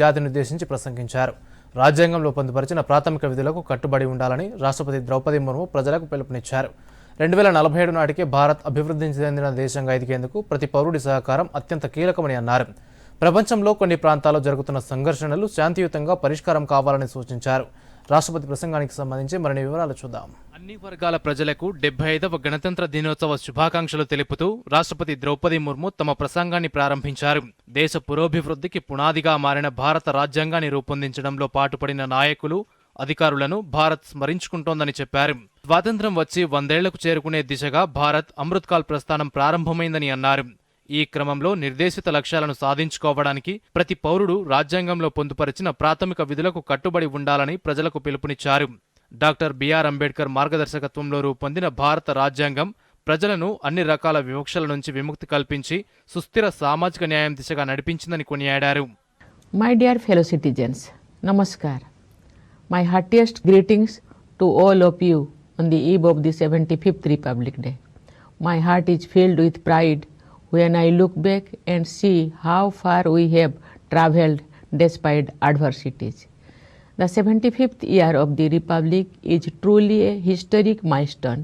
జాతిని ఉద్దేశించి ప్రసంగించారు. రాజ్యాంగంలో పొందుపరిచిన ప్రాథమిక విధులకు కట్టుబడి ఉండాలని రాష్ట్రపతి ద్రౌపది ముర్ము ప్రజలకు పిలుపునిచ్చారు. రెండు వేల నలభై ఏడు నాటికి భారత్ అభివృద్ధి చెందిన దేశంగా ఎదిగేందుకు ప్రతి పౌరుడి సహకారం అత్యంత కీలకమని అన్నారు. ప్రపంచంలో కొన్ని ప్రాంతాల్లో జరుగుతున్న సంఘర్షణలు శాంతియుతంగా పరిష్కారం కావాలని సూచించారు. రాష్ట్రపతి ప్రసంగానికి సంబంధించి మరిన్ని వివరాలు చూద్దాం. అన్ని వర్గాల ప్రజలకు డెబ్బై ఐదవ గణతంత్ర దినోత్సవ శుభాకాంక్షలు తెలుపుతూ రాష్ట్రపతి ద్రౌపది ముర్ము తమ ప్రసంగాన్ని ప్రారంభించారు. దేశ పురోభివృద్ధికి పునాదిగా మారిన భారత రాజ్యాంగాన్ని రూపొందించడంలో పాటుపడిన నాయకులు అధికారులను భారత్ స్మరించుకుంటోందని చెప్పారు. స్వాతంత్ర్యం వచ్చి వందేళ్ళకు చేరుకునే దిశగా భారత్ అమృత్కాల్ ప్రస్థానం ప్రారంభమైందని అన్నారు. ఈ క్రమంలో నిర్దేశిత లక్ష్యాలను సాధించుకోవడానికి ప్రతి పౌరుడు రాజ్యాంగంలో పొందుపరిచిన ప్రాథమిక విధులకు కట్టుబడి ఉండాలని ప్రజలకు పిలుపునిచ్చారు. డాక్టర్ బిఆర్ అంబేద్కర్ మార్గదర్శకత్వంలో రూపొందిన భారత రాజ్యాంగం ప్రజలను అన్ని రకాల వివక్షల నుంచి విముక్తి కల్పించి సుస్థిర సామాజిక న్యాయం దిశగా నడిపించిందని కొనియాడారు. My dear fellow citizens namaskar. My My greetings to all of you on the the eve of the 75th Republic Day. My heart is filled with pride when I look back and see how far we have travelled despite adversities. The 75th year of the Republic is truly a historic milestone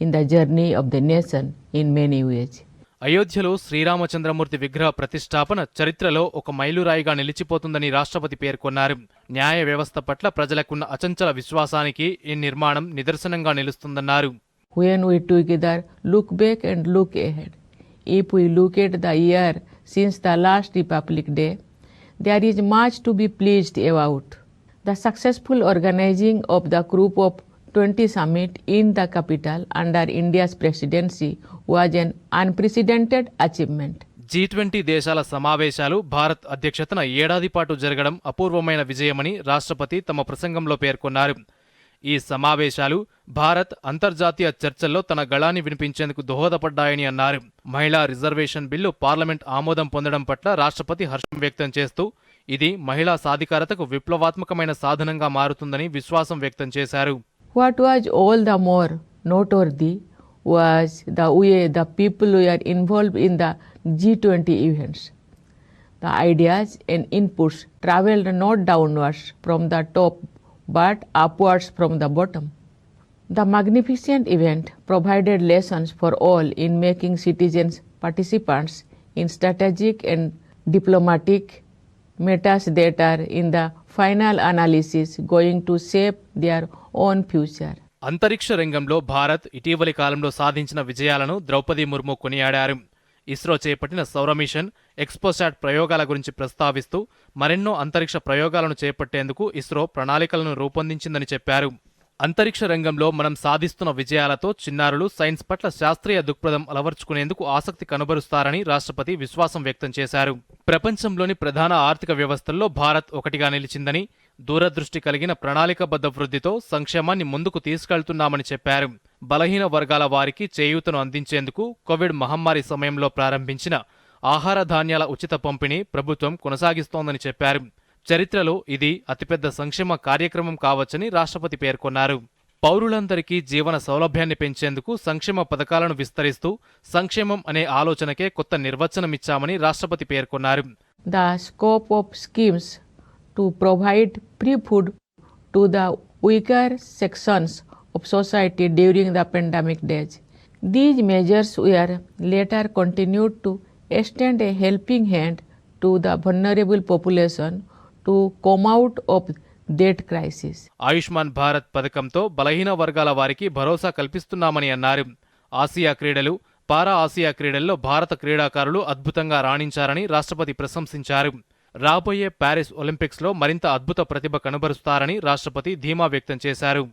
in the journey of the nation in many ways. అయోధ్యలో శ్రీరామచంద్రమూర్తి విగ్రహ ప్రతిష్టాపన చరిత్రలో ఒక మైలురాయిగా నిలిచిపోతుందని రాష్ట్రపతి పేర్కొన్నారు న్యాయ వ్యవస్థ పట్ల ప్రజలకున్న అచంచల విశ్వాసానికి ఈ నిర్మాణం నిదర్శనంగా నిలుస్తుందన్నారు when we together look back and look ahead. If we look at the year since the last Republic Day, there is much to be pleased about. The successful organizing of the Group of 20 summit in the capital under India's presidency was an unprecedented achievement. G twenty దేశాల సమావేశాలు భారత్ అధ్యక్షతన ఏడాది పాటు జరగడం అపూర్వమైన విజయమని రాష్ట్రపతి తమ ప్రసంగంలో పేర్కొన్నారు ఈ సమావేశాలు భారత్ అంతర్జాతీయ చర్చల్లో తన గళాన్ని వినిపించేందుకు దోహదపడ్డాయని అన్నారు. మహిళా రిజర్వేషన్ బిల్లు పార్లమెంట్ ఆమోదం పొందడం పట్ల రాష్ట్రపతి హర్షం వ్యక్తం చేస్తూ ఇది మహిళా సాధికారతకు విప్లవాత్మకమైన సాధనంగా మారుతుందని విశ్వాసం వ్యక్తం చేశారు. What was all the more notable the was the way the people were involve in the G twenty events the ideas and inputs travelled not downwards from the top but upwards from the bottom The magnificent event provided lessons for all in making citizens participants in strategic and diplomatic matters that are in the final analysis going to shape their own future. అంతరిక్ష రంగంలో భారత్ ఇటీవలి కాలంలో సాధించిన విజయాలను ద్రౌపది ముర్ము కొనియాడారు ఇస్రో చేపట్టిన సౌర machine XPoSat ప్రయోగాల గురించి ప్రస్తావిస్తూ మరెన్నో అంతరిక్ష ప్రయోగాలను చేపట్టేందుకు ఇస్రో ప్రణాళికలను రూపొందించిందని చెప్పారు అంతరిక్ష రంగంలో మనం సాధిస్తున్న విజయాలతో చిన్నారులు సైన్స్ పట్ల శాస్త్రీయ దృక్పథం అలవర్చుకునేందుకు ఆసక్తి కనబరుస్తారని రాష్ట్రపతి విశ్వాసం వ్యక్తం చేశారు. ప్రపంచంలోని ప్రధాన ఆర్థిక వ్యవస్థల్లో భారత్ ఒకటిగా నిలిచిందని దూరదృష్టి కలిగిన ప్రణాళికబద్ధ వృద్ధితో సంక్షేమాన్ని ముందుకు తీసుకెళ్తున్నామని చెప్పారు. బలహీన వర్గాల వారికి చేయూతను అందించేందుకు కోవిడ్ మహమ్మారి సమయంలో ప్రారంభించిన ఆహార ధాన్యాల ఉచిత పంపిణీ ప్రభుత్వం కొనసాగిస్తోందని చెప్పారు. చరిత్రలో ఇది అతిపెద్ద సంక్షేమ కార్యక్రమం కావచ్చని రాష్ట్రపతి పేర్కొన్నారు. పౌరులందరికీ జీవన సౌలభ్యాన్ని పెంచేందుకు సంక్షేమ పథకాలను విస్తరిస్తూ సంక్షేమం అనే ఆలోచనకే కొత్త నిర్వచనమిచ్చామని రాష్ట్రపతి పేర్కొన్నారు. The scope of schemes to provide free food to the weaker sections of society during the pandemic days these measures were later continued to extend a helping hand to the vulnerable population to come out of that crisis. Ayushman Bharat పథకంతో బలహీన వర్గాల వారికి భరోసా కల్పిస్తున్నామని అన్నారు. Asia క్రీడలు పారా Asia క్రీడల్లో భారత క్రీడాకారులు అద్భుతంగా రాణించారని రాష్ట్రపతి ప్రశంసించారు. రాబోయే ప్యారిస్ ఒలింపిక్స్లో మరింత అద్భుత ప్రతిభ కనబరుస్తారని రాష్ట్రపతి ధీమా వ్యక్తం చేశారు.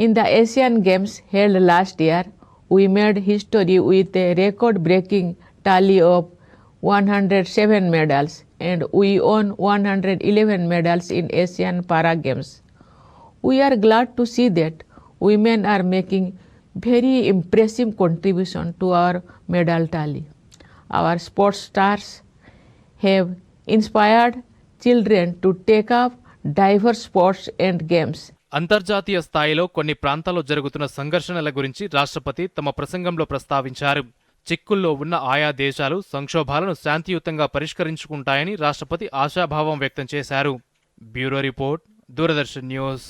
In the Asian Games held last year, we made history with a record breaking tally of 107 medals and we won 111 medals in Asian Para Games. We are glad to see that women are making very impressive contribution to our medal tally. Our sports stars have inspired children to take up diverse sports and games. అంతర్జాతీయ స్థాయిలో కొన్ని ప్రాంతాల్లో జరుగుతున్న సంఘర్షణల గురించి రాష్ట్రపతి తమ ప్రసంగంలో ప్రస్తావించారు చిక్కుల్లో ఉన్న ఆయా దేశాలు సంక్షోభాలను శాంతియుతంగా పరిష్కరించుకుంటాయని రాష్ట్రపతి ఆశాభావం వ్యక్తం చేశారు. Bureau report Doordarshan news.